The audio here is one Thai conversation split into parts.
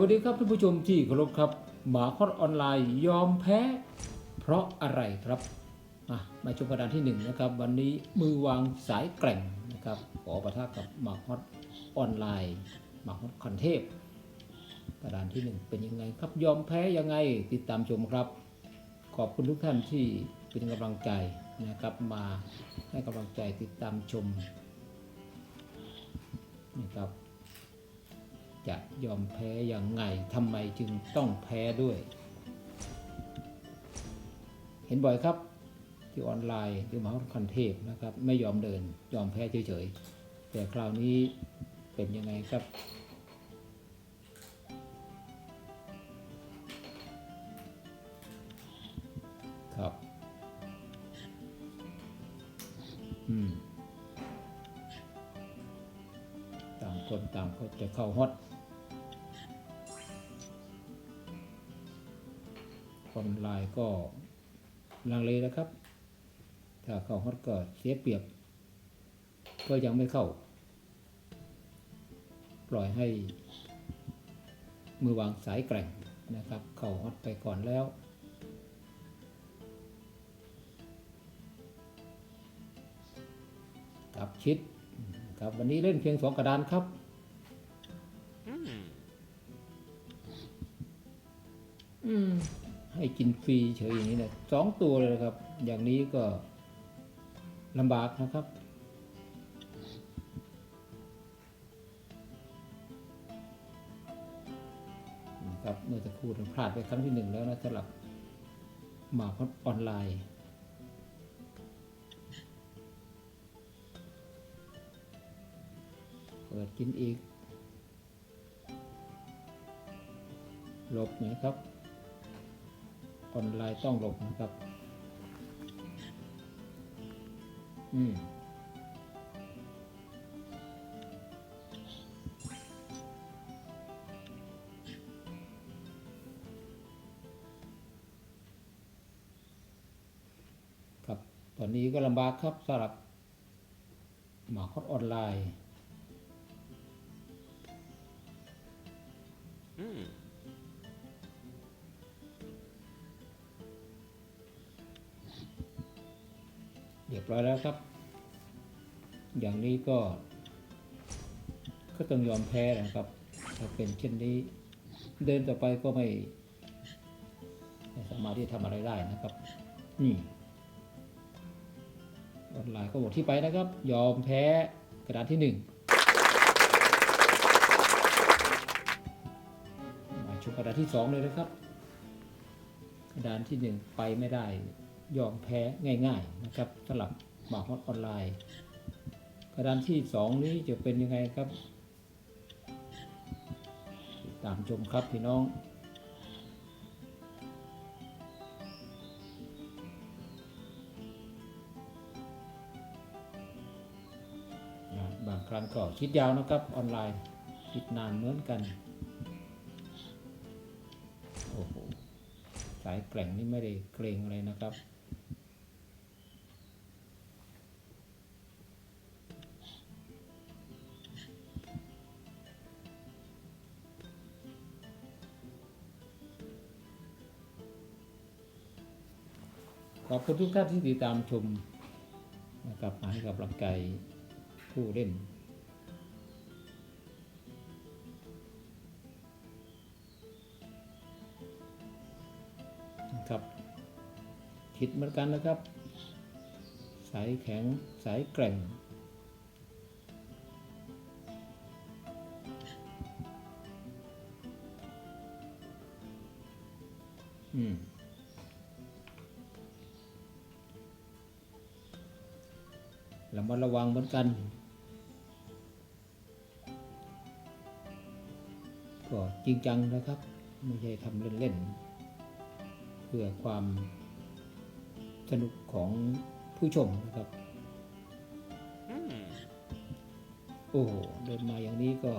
วัสดีครับท่านผู้ชมที่เคารพครับ หมาคอดออนไลน์ยอมแพ้ เพราะอะไรครับมาชมกระดานที่หนึ่งนะครับวันนี้มือวางสายแกร่งนะครับขอประทะกับหมาคอดออนไลน์หมาคอดคอนเทพกระดานที่หนึ่งเป็นยังไงครับยอมแพ้ยังไงติดตามชมครับ ขอบคุณทุกท่านที่เป็นกำลังใจนะครับมาให้กำลังใจติดตามชมนะครับ จะยอมแพ้อย่างไงทำไมจึงต้องแพ้ด้วย เห็นบ่อยครับ ที่ออนไลน์ที่มหาวิทยาลัยคันเทพนะครับ ไม่ยอมเดินยอมแพ้เฉยๆแต่คราวนี้เป็นยังไงครับครับ คนต่างก็จะเข้าฮอตคนลน์ก็ลังเลนะครับ ถ้าเข้าฮอตก็เสียเปรียบ ก็ยังไม่เข้า ปล่อยให้ มือวางสายแกร่งนะครับ เข้าฮอตไปก่อนแล้วกับชิดครับวันนี้เล่นเพียงสองกระดานครับ อืม ให้กินฟรีเฉยอย่างนี้นี่ยสองตัวเลยนะครับ อย่างนี้ก็ลำบากนะครับครับเมื่อสักครู่เราพลาดไปครั้งที่หนึ่งแล้วนะสำหรับหมาพดออนไลน์เปิดกินอีกหลบไหมครับ ออนไลน์ต้องหลบนะครับ อืมครับตอนนี้ก็ลำบากครับสำหรับหมาคดออนไลน์ อืม เรียบร้อยแล้วครับ อย่างนี้ก็ ก็ต้องยอมแพ้นะครับ ถ้าเป็นเช่นนี้ เดินต่อไปก็ไม่ไม่สามารถที่จะทำอะไรได้นะครับ นี่ออนไลน์ก็บอกที่ไปนะครับ ยอมแพ้กระดานที่หนึ่งมาชมกระดานที่สองเลยนะครับ กระดานที่หนึ่งไปไม่ได้ ยอมแพ้ง่าย ๆ นะครับสำหรับหมาฮอตออนไลน์ กระดานที่สองนี้จะเป็นยังไงครับ ตามชมครับพี่น้องบางครั้งก็คิดยาวนะครับออนไลน์คิดนานเหมือนกัน โอ้โห สายแกร่งนี่ไม่ได้เกรงเลยนะครับ ขอบคุณทุกท่านที่ติดตามชมนะครับมาให้กำลังใจผู้เล่นนะครับคิดเหมือนกันนะครับ สายแข็งสายแกร่งอืม ระมัดระวังเหมือนกัน ก็จริงจังนะครับ ไม่ใช่ทำเล่นๆ เพื่อความสนุกของผู้ชมนะครับ โอ้โหเดินมาอย่างนี้ก็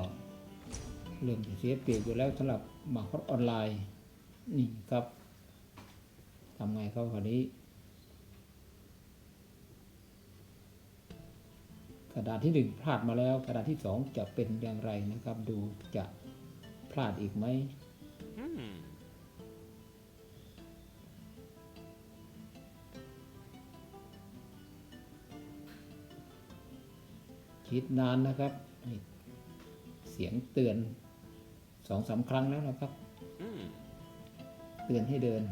เริ่มจะเสียเปรียบอยู่แล้วสำหรับหมาคอดออนไลน์ นี่ครับทำไงเขาคราวนี้ กระดานที่หนึ่งพลาดมาแล้ว กระดานที่สองจะเป็นอย่างไรนะครับ ดูจะพลาดอีกไหมคิดนานนะครับนี่เสียงเตือนสองสามครั้งแล้วนะครับ เตือนให้เดิน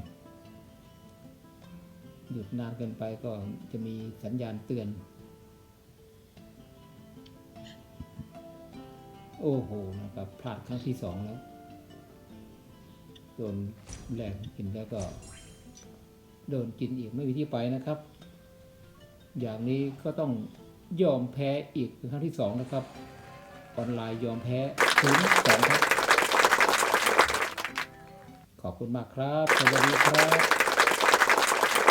หยุดนานเกินไปก็จะมีสัญญาณเตือน โอ้โหนะครับพลาดครั้งที่สองแล้วโดนแรงกินแล้วก็ โดนกินอีกไม่มีที่ไปนะครับ อย่างนี้ก็ต้องยอมแพ้อีกเป็นครั้งที่สองนะครับ ออนไลน์ยอมแพ้ถึงสองครับ ขอบคุณมากครับ สวัสดีครับ